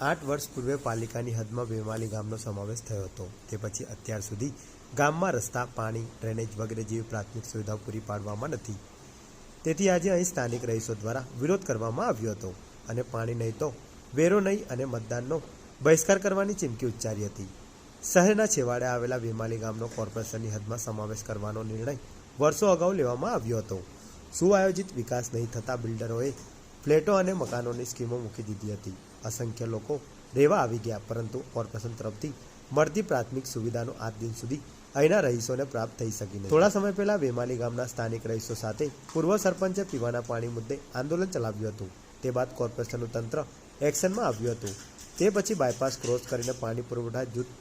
આઠ વર્ષ પૂર્વે પાલિકાની હદમાં વેમાલી ગામનો સમાવેશ થયો હતો. તે પછી અત્યાર સુધી ગામમાં રસ્તા, પાણી, ડ્રેનેજ વગેરે જેવી પ્રાથમિક સુવિધાઓ પૂરી પાડવામાં નથી. તેથી આજે અહીં સ્થાનિક રહીશો દ્વારા વિરોધ કરવામાં આવ્યો હતો અને પાણી નહીં તો વેરો નહીં અને મતદાનનો બહિષ્કાર કરવાની ચીમકી ઉચ્ચારી હતી. શહેરના છેવાડે આવેલા વેમાલી ગામનો કોર્પોરેશનની હદમાં સમાવેશ કરવાનો નિર્ણય વર્ષો અગાઉ લેવામાં આવ્યો હતો. સુઆયોજિત વિકાસ નહીં થતાં બિલ્ડરોએ ફ્લેટો અને મકાનોની સ્કીમો મૂકી દીધી હતી. અસંખ્ય લોકો રહેવા આવી ગયા, પરંતુ કોર્પોરેશન તરફથી મળતી પ્રાથમિક સુવિધાનો આજ દિન સુધી અહીંના રહીશોને પ્રાપ્ત થઈ શકી નથી થોડા સમય પહેલા વેમાલી ગામના સ્થાનિક રહીશો સાથે પૂર્વ સરપંચે પીવાના પાણી મુદ્દે આંદોલન ચલાવ્યું હતું. તે બાદ કોર્પોરેશનનું તંત્ર એક્શનમાં આવ્યું હતું. તે પછી બાયપાસ ક્રોસ કરીને પાણી પુરવઠા જૂથ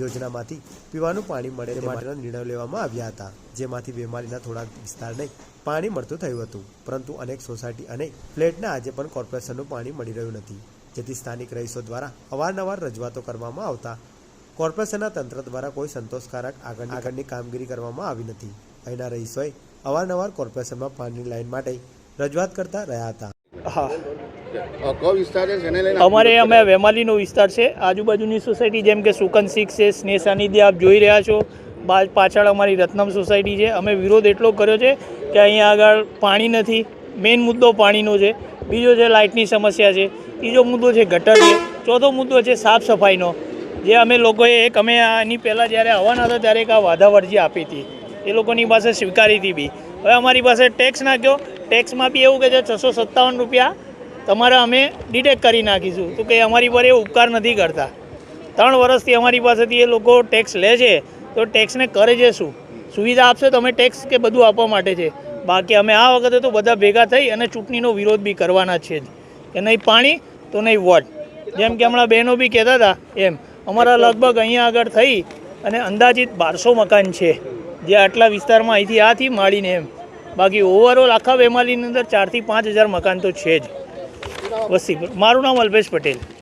યોજનામાંથી પીવાનું પાણી મળે તે માટેના નિર્ણયો લેવામાં આવ્યા હતા જેમાંથી બેમારીના થોડાક વિસ્તારને પાણી મળતું થયું હતું. પરંતુ અનેક સોસાયટી અને ફ્લેટને આજે પણ કોર્પોરેશનનું પાણી મળી રહ્યું નથી જેથી સ્થાનિક રહીશો દ્વારા અવારનવાર રજૂઆતો કરવામાં આવતા કોર્પોરેશનના તંત્ર દ્વારા કોઈ સંતોષકારક આગળ આગળની કામગીરી કરવામાં આવી નથી. અહીંના રહીશોએ અવારનવાર કોર્પોરેશનમાં પાણીની લાઇન માટે રજૂઆત કરતા રહ્યા હતા. હા. અમારે અમે વેમાલીનો વિસ્તાર છે. આજુબાજુની સોસાયટી જેમ કે સુકન સિક્સ છે સ્નેહ સાનિધ્ય આપ જોઈ રહ્યા છો. પાછળ અમારી રત્નમ સોસાયટી છે. અમે વિરોધ એટલો કર્યો છે કે અહીંયા આગળ પાણી નથી. મેઇન મુદ્દો પાણીનો છે. બીજો છે લાઇટની સમસ્યા છે. ત્રીજો મુદ્દો છે ગટર છે. ચોથો મુદ્દો છે સાફ સફાઈનો. જે અમે લોકોએ એક અમે આની પહેલાં જ્યારે આવવાના હતા ત્યારે એક આ વાધાવરજી આપી હતી. એ લોકોની પાસે સ્વીકારી હતી બી. હવે અમારી પાસે ટેક્સ નાખ્યો. ટેક્સમાં બી એવું કે છે છસો સત્તાવન રૂપિયા તમારા અમે ડિટેક્ટ કરી નાખીશું. તો કે અમારી પર એ ઉપકાર નથી કરતા. ત્રણ વર્ષથી અમારી પાસેથી એ લોકો ટેક્સ લે છે. તો ટેક્સને કરે છે શું? સુવિધા આપશે તો અમે ટેક્સ કે બધું આપવા માટે છે. બાકી અમે આ વખતે તો બધા ભેગા થઈ અને ચૂંટણીનો વિરોધ બી કરવાના છે જ. કે નહીં પાણી તો નહીં વોટ. જેમ કે હમણાં બહેનો બી કહેતા હતા એમ, અમારા લગભગ અહીંયા આગળ થઈ અને અંદાજિત બારસો મકાન છે. જે આટલા વિસ્તારમાં અહીંથી આથી માળીને એમ. બાકી ઓવરઓલ આખા વેમાલીની અંદર ચારથી પાંચ હજાર મકાન તો છે જ. વસ્તી મારું નામ અલ્પેશ પટેલ.